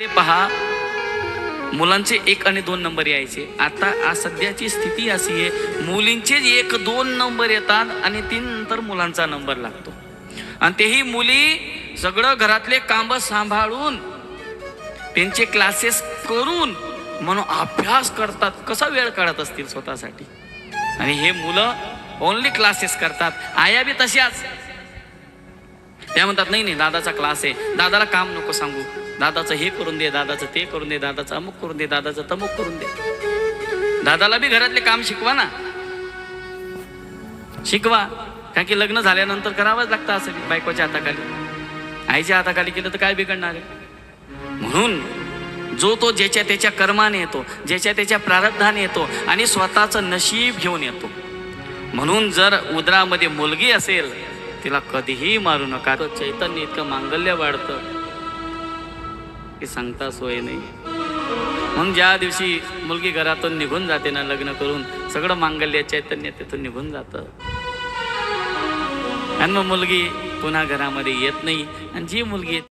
ते पहा. मुलांचे एक आणि दोन नंबर यायचे. आता सध्याची स्थिती अशी आहे मुलींचे एक दोन नंबर येतात आणि तीन नंतर मुलांचा नंबर लागतो. आणि तेही मुली सगळं घरातले काम सांभाळून त्यांचे क्लासेस करून म्हणून अभ्यास करतात. कसा वेळ काढत असतील स्वतःसाठी? आणि हे मुलं ओनली क्लासेस करतात. आया बी तशाच. त्या म्हणतात नाही नाही दादाचा क्लास आहे. दादाला काम नको सांगू. दादाचं हे करून दे दादाचं ते करून दे दादाचं अमुक करून दे दादाचं तमुक करून दे. दादाला बी घरातले काम शिकवा ना. शिकवा. कारण की लग्न झाल्यानंतर करावंच लागतं असं बायकोच्या हाताखाली. आईच्या हाताखाली केलं तर काय बिघडणार आहे? म्हणून जो तो ज्याच्या त्याच्या कर्माने येतो ज्याच्या त्याच्या प्रारब्धाने येतो आणि स्वतःचं नशीब घेऊन येतो. म्हणून जर उदरामध्ये मुलगी असेल तिला कधीही मारू नका. चैतन्य इतकं मांगल्य वाढतं की सांगता सोय नाही. म्हणून ज्या दिवशी मुलगी घरातून निघून जाते ना लग्न करून सगळं मांगल्य चैतन्य तिथून निघून जातं. आणि मग मुलगी पुन्हा घरामध्ये येत नाही. आणि जी मुलगी